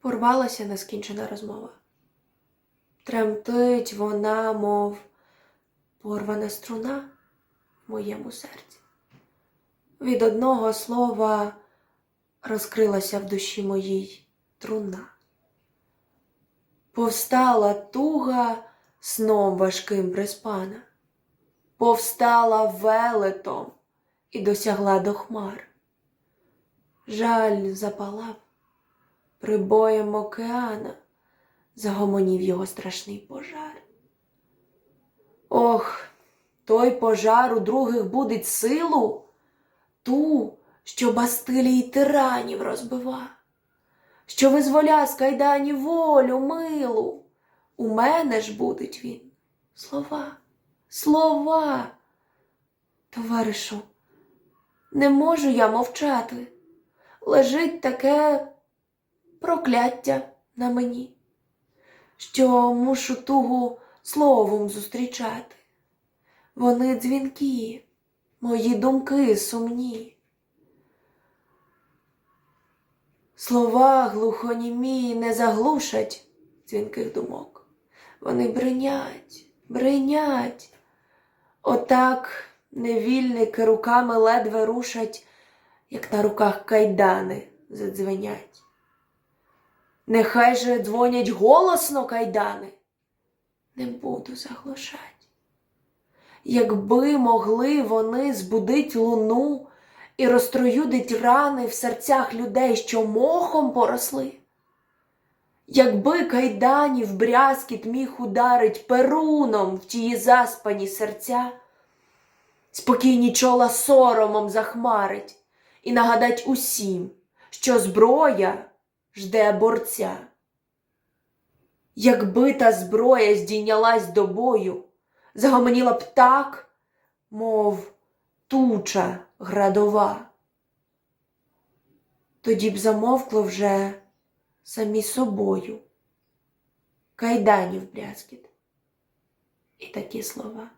Порвалася нескінчена розмова. Тремтить вона, мов порвана струна в моєму серці. Від одного слова розкрилася в душі моїй труна. Повстала туга сном важким приспана, повстала велетом і досягла до хмар. Жаль запалав прибоєм океана, загомонів його страшний пожар. Ох, той пожар у других будить силу, ту, що бастилії тиранів розбива, що визволя з кайданів волю милу. У мене ж будить він слова, слова. Товаришу, не можу я мовчати. Лежить таке прокляття на мені, що мушу тугу словом зустрічати. Вони дзвінкі, мої думки сумні. Слова глухонімі не заглушать дзвінких думок. Вони бринять, бринять. Отак невільники руками ледве рушать, як на руках кайдани задзвенять. Нехай же дзвонять голосно кайдани, не буду заглушать. Якби могли вони збудить луну і розтроюдить рани в серцях людей, що мохом поросли. Якби кайданів брязкіт міг ударить перуном в тії заспані серця, спокійні чола соромом захмарить і нагадать усім, що зброя жде борця. Якби та зброя здійнялась до бою, загомоніла б так, мов туча градова. Тоді б замовкло вже самі собою кайданів брязкіт і такі слова.